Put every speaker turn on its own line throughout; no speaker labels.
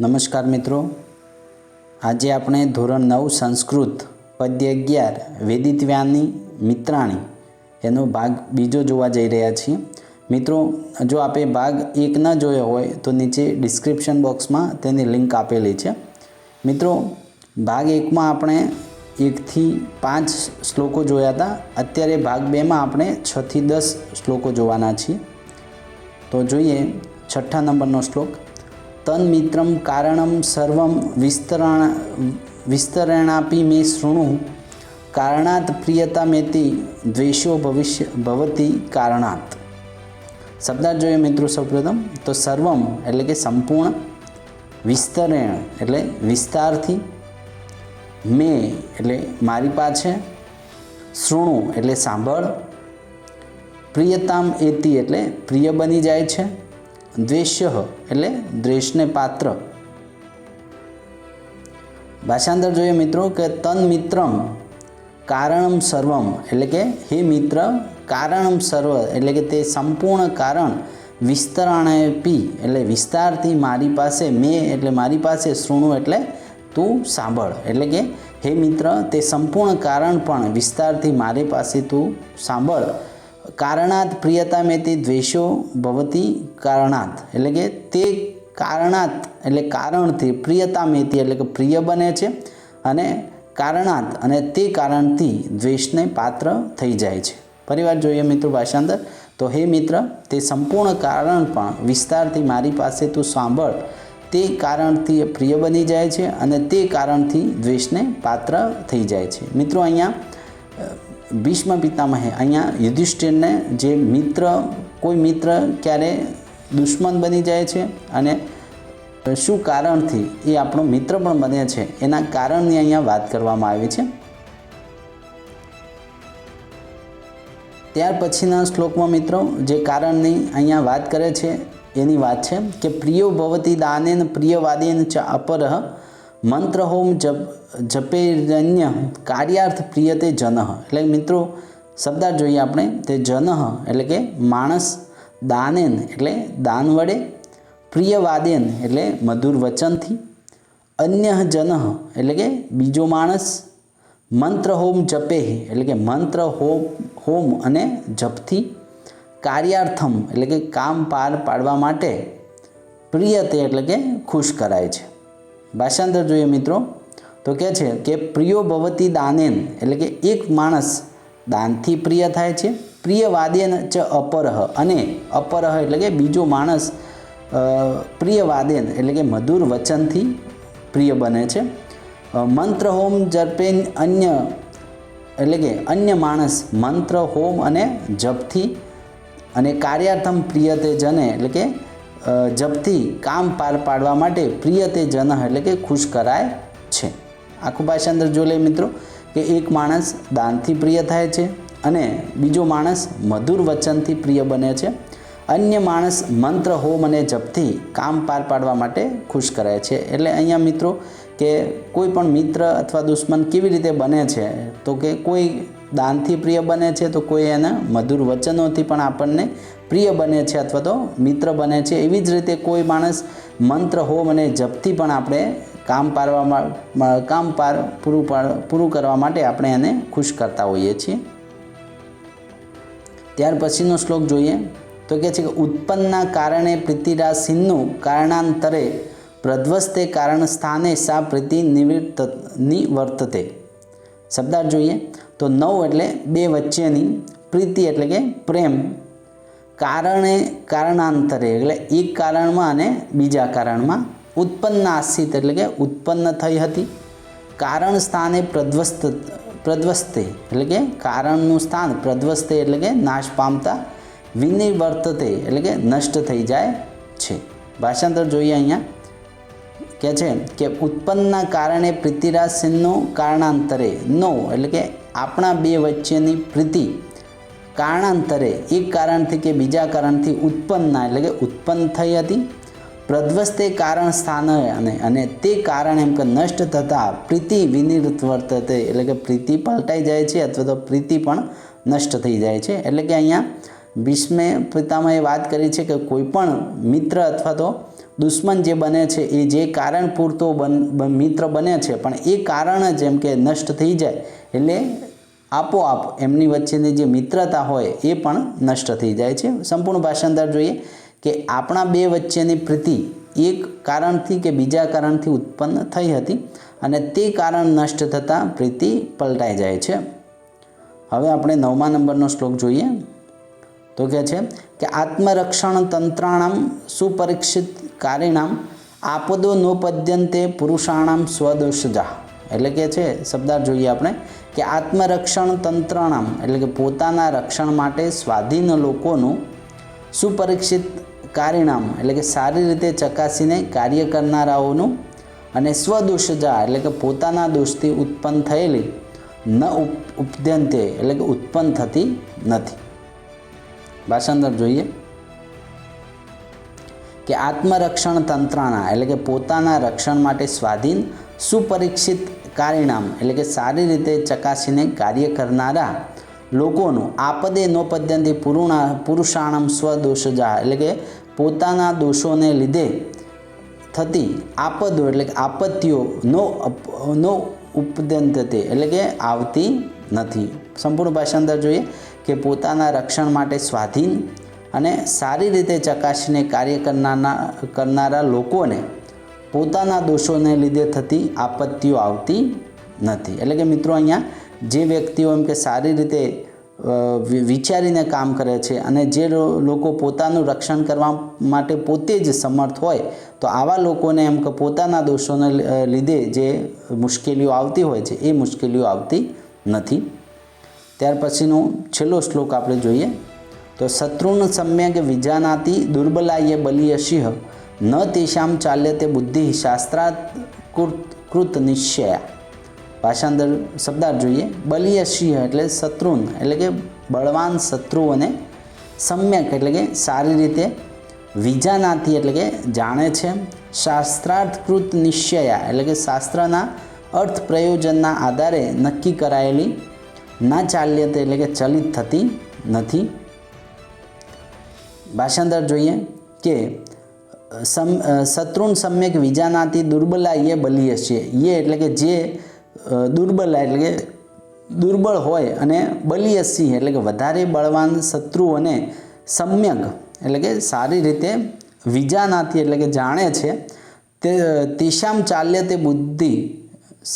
નમસ્કાર મિત્રો. આજે આપણે ધોરણ નવ સંસ્કૃત, પદ્ય અગિયાર, વેદિતવ્યાની, મિત્રાણી એનો ભાગ બીજો જોવા જઈ રહ્યા છીએ. મિત્રો, જો આપે ભાગ એક ન જોયો હોય તો નીચે ડિસ્ક્રિપ્શન બોક્સમાં તેની લિંક આપેલી છે. મિત્રો, ભાગ એકમાં આપણે એકથી પાંચ શ્લોકો જોયા હતા. અત્યારે ભાગ બેમાં આપણે છથી દસ શ્લોકો જોવાના છીએ. તો જોઈએ છઠ્ઠા નંબરનો શ્લોક. તન્મિત્રમ કારણમ સર્વમ વિસ્તરણ, વિસ્તરણાપી મેં શૃણુ. કારણાત પ્રિયતામેતિ દ્વેષો ભવિષ્ય, ભવતી કારણાત. શબ્દાર્થ જોઈએ મિત્રો સૌપ્રથમ, તો સર્વમ એટલે કે સંપૂર્ણ, વિસ્તરણ એટલે વિસ્તારથી. મેં એટલે મારી પાસે, શૃણુ એટલે સાંભળ. પ્રિયતામ એતી એટલે પ્રિય બની જાય છે. દ્વેષ્ય એટલે દ્વેષને પાત્ર. ભાષાંતર જોઈએ મિત્રો કે તન મિત્રમ, કારણમ સર્વમ એટલે કે હે મિત્ર, કારણમ સર્વ એટલે કે તે સંપૂર્ણ કારણ વિસ્તરણપી એટલે વિસ્તારથી મારી પાસે મેં એટલે મારી પાસે શૃણું એટલે તું સાંભળ. એટલે કે હે મિત્ર, તે સંપૂર્ણ કારણ પણ વિસ્તારથી મારી પાસે તું સાંભળ. કારણાત પ્રિયતા મેથી દ્વેષો ભવતી કારણાત. એટલે કે તે કારણાત, એટલે કારણથી પ્રિયતા મેતી એટલે કે પ્રિય બને છે અને કારણાત અને તે કારણથી દ્વેષને પાત્ર થઈ જાય છે. પરિવાર જોઈએ મિત્રો ભાષાંતર તો હે મિત્ર, તે સંપૂર્ણ કારણ પણ વિસ્તારથી મારી પાસે તું સાંભળ. તે કારણથી પ્રિય બની જાય છે અને તે કારણથી દ્વેષને પાત્ર થઈ જાય છે. મિત્રો અહીંયા ભીષ્મ પિતામહે અહીંયા યુધિષ્ઠિરને જે મિત્ર, કોઈ મિત્ર ક્યારે દુશ્મન બની જાય છે અને શું કારણથી એ આપણો મિત્ર પણ બને છે, એના કારણની અહીંયા વાત કરવામાં આવી છે. ત્યાર પછીના શ્લોકમાં મિત્રો જે કારણની અહીંયા વાત કરે છે, એની વાત છે કે પ્રિયો ભવતી દાનેન પ્રિયવાદેન ચ અપર મંત્ર હોમ જપ, જપેરન્ય કાર્યાર્થ પ્રિયતે જન. એટલે મિત્રો શબ્દાર જોઈએ આપણે, તે જન, એટલે કે માણસ દાનેન, એટલે દાન વડે, પ્રિયવાદેન, એટલે મધુર વચનથી. અન્ય જન, એટલે કે બીજો માણસ મંત્ર હોમ જપે, એટલે કે મંત્ર હોમ હોમ અને જપથી. કાર્યાર્થમ, એટલે કે કામ પાર પાડવા માટે, પ્રિયતે, એટલે કે ખુશ કરાય છે. ભાષાંતર જોઈએ મિત્રો. તો કહે છે કે પ્રિયો ભવતી દાનેન એટલે કે એક માણસ દાનથી પ્રિય થાય છે. પ્રિય વાદેન ચ અપરહ અને અપરહ એટલે કે બીજો માણસ પ્રિય વાદેન એટલે કે મધુર વચનથી પ્રિય બને છે. મંત્ર હોમ જર્પેન અન્ય એટલે કે અન્ય માણસ મંત્ર હોમ અને જપથી અને કાર્યાર્થમ પ્રિયતે જને એટલે કે જપથી કામ પાર પાડવા માટે પ્રિય તે જન એટલે કે ખુશ કરાય છે. આખું ભાષાંતર જો લે મિત્રો, કે એક માણસ દાનથી પ્રિય થાય છે અને બીજો માણસ મધુર વચનથી પ્રિય બને છે. અન્ય માણસ મંત્ર, હોમ અને જપથી કામ પાર પાડવા માટે ખુશ કરાય છે. એટલે અહીંયા મિત્રો, કે કોઈ પણ મિત્ર અથવા દુશ્મન કેવી રીતે બને છે, તો કે કોઈ દાનથી પ્રિય બને છે તો કોઈ એના મધુર વચનોથી પણ આપણને પ્રિય બને છે અથવા તો મિત્ર બને છે. એવી જ રીતે કોઈ માણસ મંત્ર હોમ અને જપથી પણ આપણે કામ પાડવામાં કામ પાર પૂરું પૂરું કરવા માટે આપણે એને ખુશ કરતા હોઈએ છીએ. ત્યાર પછીનો શ્લોક જોઈએ. તો કહે છે કે ઉત્પન્નના કારણે પ્રીતિરાશિનું કારણાંતરે પ્રધ્વસ્તે કારણ સ્થાને સા પ્રીતિ નિવર્ત, નિવર્તતે. શબ્દાર્થ જોઈએ. તો નવ એટલે બે વચ્ચેની પ્રીતિ એટલે કે પ્રેમ. કારણે કારણાંતરે એટલે એક કારણમાં અને બીજા કારણમાં ઉત્પન્ન આશ્રિત એટલે કે ઉત્પન્ન થઈ હતી. કારણ સ્થાને પ્રદ્વસ્ત પ્રદ્વસ્તે એટલે કે કારણનું સ્થાન પ્રદ્વસ્તે એટલે કે નાશ પામતા વિનિવર્તતે એટલે કે નષ્ટ થઈ જાય છે. ભાષાંતર જોઈએ અહીંયા. કે છે કે ઉત્પન્નના કારણે પ્રીતિરાજ કારણાંતરે નો એટલે કે આપણા બે વચ્ચેની પ્રીતિ કારણાંતરે એક કારણથી કે બીજા કારણથી ઉત્પન્નના એટલે કે ઉત્પન્ન થઈ હતી. પ્રધ્વસ્તે કારણ સ્થાન અને અને તે કારણ એમ કે નષ્ટ થતાં પ્રીતિ વિનિવૃત્ત વર્તતે એટલે કે પ્રીતિ પલટાઈ જાય છે અથવા તો પ્રીતિ પણ નષ્ટ થઈ જાય છે. એટલે કે અહીંયા ભીષ્મે એ વાત કરી છે કે કોઈ પણ મિત્ર અથવા તો દુશ્મન જે બને છે, એ જે કારણ પૂરતો બન મિત્ર બને છે, પણ એ કારણ જ એમ કે નષ્ટ થઈ જાય, એટલે આપોઆપ એમની વચ્ચેની જે મિત્રતા હોય, એ પણ નષ્ટ થઈ જાય છે. સંપૂર્ણ ભાષાંતર જોઈએ કે આપણા બે વચ્ચેની પ્રીતિ એક કારણથી કે બીજા કારણથી ઉત્પન્ન થઈ હતી અને તે કારણ નષ્ટ થતાં પ્રીતિ પલટાઈ જાય છે. હવે આપણે નવમા નંબરનો શ્લોક જોઈએ. તો કહે છે કે આત્મરક્ષણ તંત્રાણામ સુપરીક્ષિત કારિણામ આપદો નોપદ્યંતે પુરુષાણામ સ્વદોષજા. એટલે કે છે શબ્દાર જોઈએ આપણે, કે આત્મરક્ષણ તંત્રણામ, એટલે કે પોતાના રક્ષણ માટે સ્વાધીન લોકોનું સુપરીક્ષિત કારિણામ, એટલે કે સારી રીતે ચકાસીને કાર્ય કરનારાઓનું અને સ્વદોષજા, એટલે કે પોતાના દોષથી ઉત્પન્ન થયેલી ન ઉપ, ઉપદ્યંતે, એટલે કે ઉત્પન્ન થતી નથી. ભાષાંતર જોઈએ. કે આત્મરક્ષણ તંત્રના, એટલે કે પોતાના રક્ષણ માટે સ્વાધીન, સુપરીક્ષિત કારિણામ એટલે કે સારી રીતે ચકાસીને કાર્ય કરનારા લોકોનું આપદે નોપદ્યંતી પુરુણા, પુરુષાણમ સ્વદોષજા, એટલે કે પોતાના દોષોને લીધે થતી આપદો, એટલે કે આપત્તિઓ નો નો એટલે કે આવતી નથી. સંપૂર્ણ ભાષાંતર જોઈએ કે પોતાના રક્ષણ માટે સ્વાધીન અને સારી રીતે ચકાસીને કાર્ય કરનારના, કરનારા લોકોને પોતાના દોષોને લીધે થતી આપત્તિઓ આવતી નથી. એટલે કે મિત્રો અહીંયા જે વ્યક્તિઓ એમ કે સારી રીતે વિચારીને કામ કરે છે અને જે લોકો પોતાનું રક્ષણ કરવા માટે પોતે જ સમર્થ હોય, તો આવા લોકોને એમ કે પોતાના દોષોને લીધે જે મુશ્કેલીઓ આવતી હોય છે એ મુશ્કેલીઓ આવતી નથી. ત્યાર પછીનો છેલ્લો શ્લોક આપણે જોઈએ. તો શત્રુન સમ્યક વિજાનાતિ દુર્બલાય બલિય સિંહ ન તેષામ ચાલ્ય તે બુદ્ધિ શાસ્ત્રા કૃત નિશ્ચયા. ભાષાંતર શબ્દાર્થ જોઈએ. બલિય સિંહ એટલે શત્રુન, એટલે કે બળવાન શત્રુઓને સમ્યક, એટલે કે સારી રીતે વિજાનાથી એટલે કે જાણે છે. શાસ્ત્રાર્થકૃત નિશ્ચયા, એટલે કે શાસ્ત્રના અર્થ પ્રયોજનના આધારે નક્કી કરાયેલી ના ચાલ્યતે, એટલે કે ચલિત થતી નથી. ભાષાંતર જોઈએ કે સમ શત્રુન સમ્યક વિજાનાથી દુર્બલા યે બલિય છે. યે એટલે કે જે દુર્બલા એટલે કે દુર્બળ હોય અને બલિય સિંહ એટલે કે વધારે બળવાન શત્રુઓને સમ્યક એટલે કે સારી રીતે વિજાનાથી એટલે કે જાણે છે, તે તિશામ ચાલ્ય તે બુદ્ધિ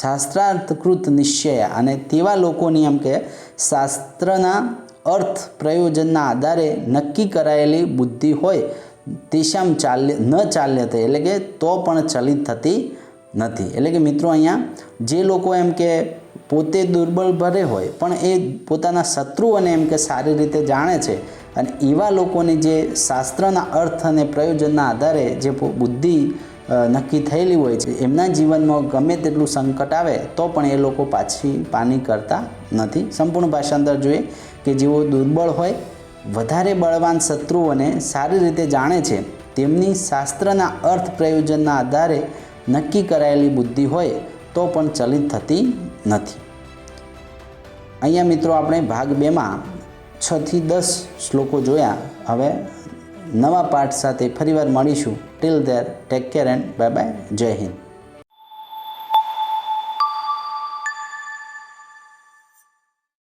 શાસ્ત્રાર્થકૃત નિશ્ચય અને તેવા લોકોની એમ કે શાસ્ત્રના અર્થ પ્રયોજનના આધારે નક્કી કરાયેલી બુદ્ધિ હોય તેશામ ચાલ્ય, ન ચાલ્ય થઈ એટલે કે તો પણ ચલિત થતી નથી. એટલે કે મિત્રો અહીંયા જે લોકો એમ કે પોતે દુર્બળ ભરે હોય, પણ એ પોતાના શત્રુઓને એમ કે સારી રીતે જાણે છે, અને એવા લોકોની જે શાસ્ત્રના અર્થ અને પ્રયોજનના આધારે જે બુદ્ધિ નક્કી થયેલી હોય છે. એમના જીવનમાં ગમે તેટલું સંકટ આવે, તો પણ એ લોકો પાછી પાની કરતા નથી. સંપૂર્ણ ભાષાંતર જોઈએ કે જેઓ દુર્બળ હોય, વધારે બળવાન શત્રુઓને સારી રીતે જાણે છે, તેમની શાસ્ત્રના અર્થ પ્રયોજનના આધારે નક્કી કરાયેલી બુદ્ધિ હોય, તો પણ ચલિત થતી નથી. અહીંયા મિત્રો આપણે ભાગ બેમાં છથી દસ શ્લોકો જોયા. હવે નવા પાઠ સાથે ફરીવાર મળીશું. Till there take care and bye bye Jai Hind.